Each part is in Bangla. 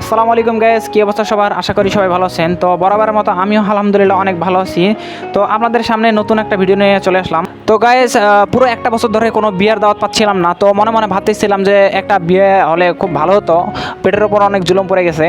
আসসালামু আলাইকুম গ্যাস কী অবস্থা সবার? আশা করি সবাই ভালো আছেন। তো বরাবরের মতো আমিও আলহামদুলিল্লাহ অনেক ভালো আছি। তো আপনাদের সামনে নতুন একটা ভিডিও নিয়ে চলে আসলাম। তো গায়েস পুরো একটা বছর ধরে কোনো বিয়ের দাওয়াত পাচ্ছিলাম না। তো মনে মনে ভাবতেছিলাম যে একটা বিয়ে হলে খুব ভালো হতো। পেটের ওপর অনেক জুলুম পড়ে গেছে।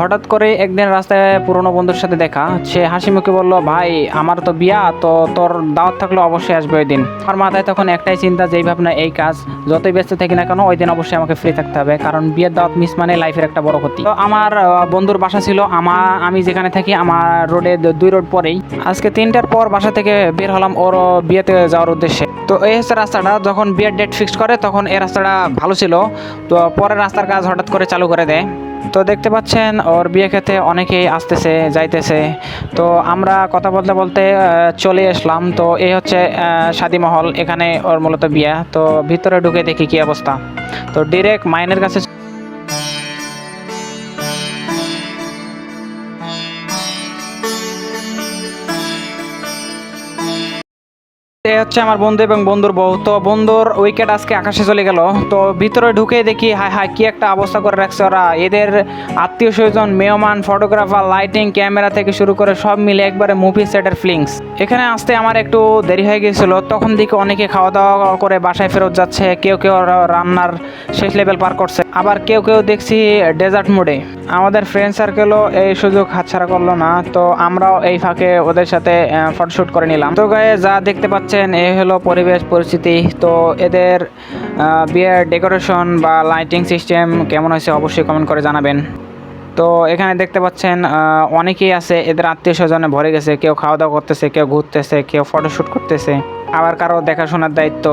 হঠাৎ করে একদিন রাস্তায় পুরনো বন্ধুর সাথে দেখা। সে হাসি মুখে বলল, ভাই, আমার তো বিয়া, তো তোর দাওয়াত থাকলে অবশ্যই আসবে ওই দিন। আমার মাথায় তখন একটাই চিন্তা, যেই ভাবনা, এই কাজ যতই ব্যস্ত থাকি না কেন, ওই দিন অবশ্যই আমাকে ফ্রি থাকতে হবে, কারণ বিয়ের দাওয়াত মিস মানে লাইফের একটা বড় ক্ষতি। তো আমার বন্ধুর বাসা ছিল আমার আমি যেখানে থাকি, আমার রোডে দুই রোড পরেই। আজকে তিনটার পর বাসা থেকে বের হলাম ওর বিয়েতে যাওয়ার উদ্দেশ্যে। তো এই হচ্ছে রাস্তাটা, যখন বিয়ের ডেট ফিক্সড করে, তখন এই রাস্তাটা ভালো ছিল। তো পরে রাস্তার কাজ হঠাৎ করে চালু করে দেয়। তো দেখতে পাচ্ছেন, ওর বিয়ে খেতে অনেকেই আসতেছে, যাইতেছে। তো আমরা কথা বলতে বলতে চলে আসলাম। তো এই হচ্ছে শাদিমহল মহল, এখানে ওর মূলত বিয়া। তো ভিতরে ঢুকে দেখি কি অবস্থা। তো ডিরেক্ট মাইনের কাছে এ হচ্ছে আমার বন্ধু এবং বন্ধুর বউ। তো বন্ধুর উইকেট আজকে আকাশে চলে গেল। তো ভিতরে ঢুকে দেখি হাই হাই কি একটা অবস্থা করে রাখছে ওরা। এদের আত্মীয় স্বজন, মেহমান ফটোগ্রাফার লাইটিং ক্যামেরা থেকে শুরু করে সব মিলে একবারে মুভি সেটের ফিলিংস এখানে আসতে আমার একটু দেরি হয়ে গিয়েছিল তখন দিকে অনেকে খাওয়া দাওয়া করে বাসায় ফেরত যাচ্ছে। কেউ কেউ রান্নার শেষ লেভেল পার করছে। আবার কেউ কেউ দেখছি ডেজার্ট মোডে আমাদের ফ্রেন্ড সার্কেলও এই সুযোগ হাতছাড়া করল না। তো আমরাও এই ফাঁকে ওদের সাথে ফটোশ্যুট করে নিলাম। তো গায়ে যা দেখতে পাচ্ছেন এই হলো পরিবেশ পরিস্থিতি। তো এদের বিয়ের ডেকোরেশন বা লাইটিং সিস্টেম কেমন হয়েছে অবশ্যই কমেন্ট করে জানাবেন। তো এখানে দেখতে পাচ্ছেন অনেকেই আছে, এদের আত্মীয় স্বজনে ভরে গেছে, কেউ খাওয়া দাওয়া করতেছে, কেউ ঘুরতেছে, কেউ ফটোশ্যুট করতেছে, আবার কারও দেখাশোনার দায়িত্ব।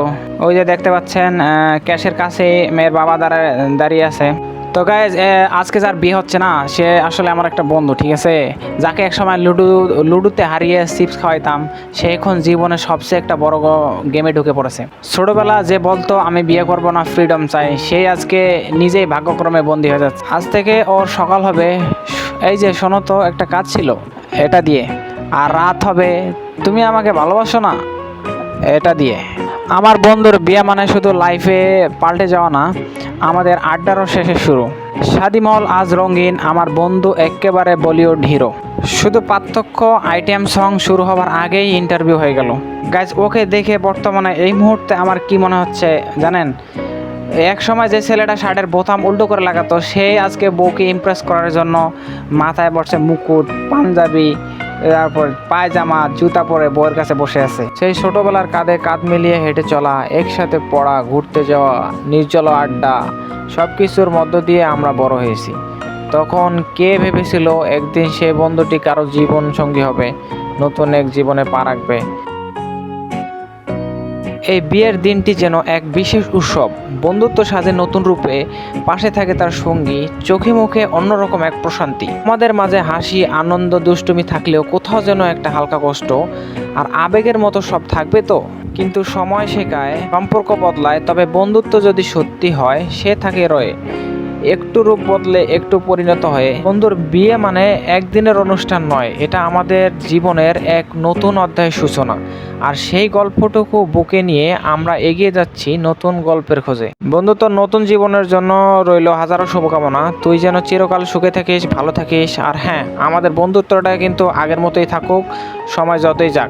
ওই যে দেখতে পাচ্ছেন ক্যাশের কাছে মেয়ের বাবা দাঁড়ায় দাঁড়িয়ে আছে। তো গায়ে আজকে যার বিয়ে হচ্ছে না, সে আসলে আমার একটা বন্ধু, ঠিক আছে? যাকে একসময় লুডু, লুডুতে হারিয়ে চিপস খাওয়াইতাম, সে এখন জীবনে সবচেয়ে একটা বড় গেমে ঢুকে পড়েছে। ছোটবেলা যে বলতো, আমি বিয়ে করব না ফ্রিডম চাই সেই আজকে নিজেই ভাগ্যক্রমে বন্দী হয়ে যাচ্ছে। আজ থেকে ওর সকাল হবে, এই যে শোনো তো, একটা কাজ ছিল, এটা দিয়ে। আর রাত হবে, তুমি আমাকে ভালোবাসো না, এটা দিয়ে। আমার বন্ধুর বিয়ে মানে শুধু লাইফে পাল্টে যাওয়া না, আমাদের আড্ডারও শেষে শুরু। শাদিমহল আজ রঙিন, আমার বন্ধু একেবারে বলিউড হিরো শুধু পার্থক্য আইটেম সং শুরু হওয়ার আগেই ইন্টারভিউ হয়ে গেল। গাইজ ওকে দেখে বর্তমানে এই মুহূর্তে আমার কি মনে হচ্ছে জানেন? এক সময় যে ছেলেটা শার্টের বোতাম উল্টো করে লাগাতো সেই আজকে বউকে ইমপ্রেস করার জন্য মাথায় বসে মুকুট, পাঞ্জাবি তারপর পায়জামা, জুতা পরে বইয়ের কাছে বসে আছে। সেই ছোটবেলার কাঁধে কাঁধ মিলিয়ে হেঁটে চলা, একসাথে পড়া, ঘুরতে যাওয়া, নির্জল আড্ডা সব কিছুর মধ্য দিয়ে আমরা বড় হয়েছি। তখন কে ভেবেছিল একদিন সেই বন্ধুটি কারও জীবন সঙ্গী হবে, নতুন এক জীবনে পা রাখবে? এই বিয়ের দিনটি যেন এক বিশেষ উৎসব। বন্ধুত্ব সাজে নতুন রূপে পাশে থাকে তার সঙ্গী, চোখে মুখে অন্যরকম এক প্রশান্তি। আমাদের মাঝে হাসি, আনন্দ, দুষ্টুমি থাকলেও কোথাও যেন একটা হালকা কষ্ট। আর আবেগের মতো সব থাকবে তো? কিন্তু সময় শেখায়, সম্পর্ক বদলায়, তবে বন্ধুত্ব যদি সত্যি হয়, সে থাকে রয়ে। একটু রূপ বদলে একটু পরিণত হয়ে। বন্ধুর বিয়ে মানে একদিনের অনুষ্ঠান নয়, এটা আমাদের জীবনের এক নতুন অধ্যায়ের সূচনা। আর সেই গল্পটুকু বুকে নিয়ে আমরা এগিয়ে যাচ্ছি নতুন গল্পের খোঁজে। বন্ধু, তোর নতুন জীবনের জন্য রইল হাজারো শুভকামনা। তুই যেন চিরকাল সুখে থাকিস, ভালো থাকিস। আর হ্যাঁ আমাদের বন্ধুত্বটা কিন্তু আগের মতোই থাকুক। সময় যতই যাক।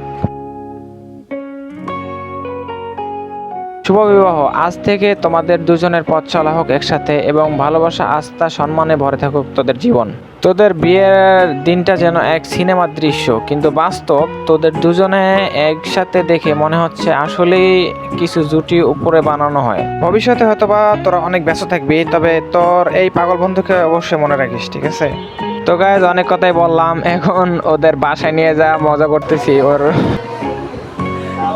শুভ বিবাহ আজ থেকে তোমাদের দুজনের পথ চলা হোক একসাথে এবং ভালোবাসা, আস্থা, সম্মানে ভরে থাকুক তোদের জীবন। তোদের বিয়ের দিনটা যেন এক সিনেমার দৃশ্য, কিন্তু বাস্তব তোদের দুজনে একসাথে দেখে মনে হচ্ছে আসলেই কিছু জুটি উপরে বানানো হয়। ভবিষ্যতে হয়তো বা তোরা অনেক ব্যস্ত থাকবি, তবে তোর এই পাগল বন্ধুকে অবশ্যই মনে রাখিস, ঠিক আছে? তো গাইজ অনেক কথাই বললাম, এখন ওদের বাসায় নিয়ে যা, মজা করতেছি, ওর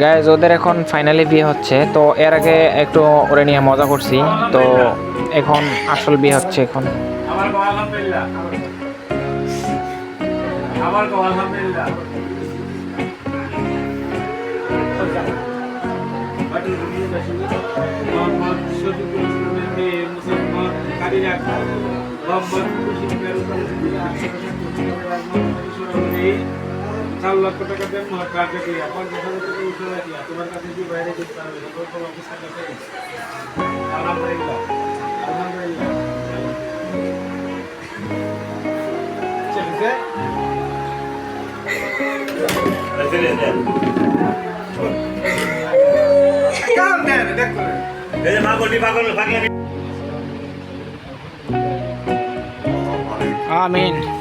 গায়ে ওদের এখন ফাইনালি বিয়ে হচ্ছে। তো এর আগে একটু ওরে নিয়ে মজা করছি। তো এখন আসল বিয়ে হচ্ছে এখন। আমার আমার কাদির আক্তার মোহাম্মদ চার লক্ষ টাকা দেন কার্যে দিয়া পঞ্চাশ হাজার টাকা উঠে রাখিয়া তোমার কাছে যে বাইরে অফিসার কাছে আলহামদুলিল্লাহ। আলহামদুলিল্লাহ। ঠিক আছে কারণ দেন দেখো Amen.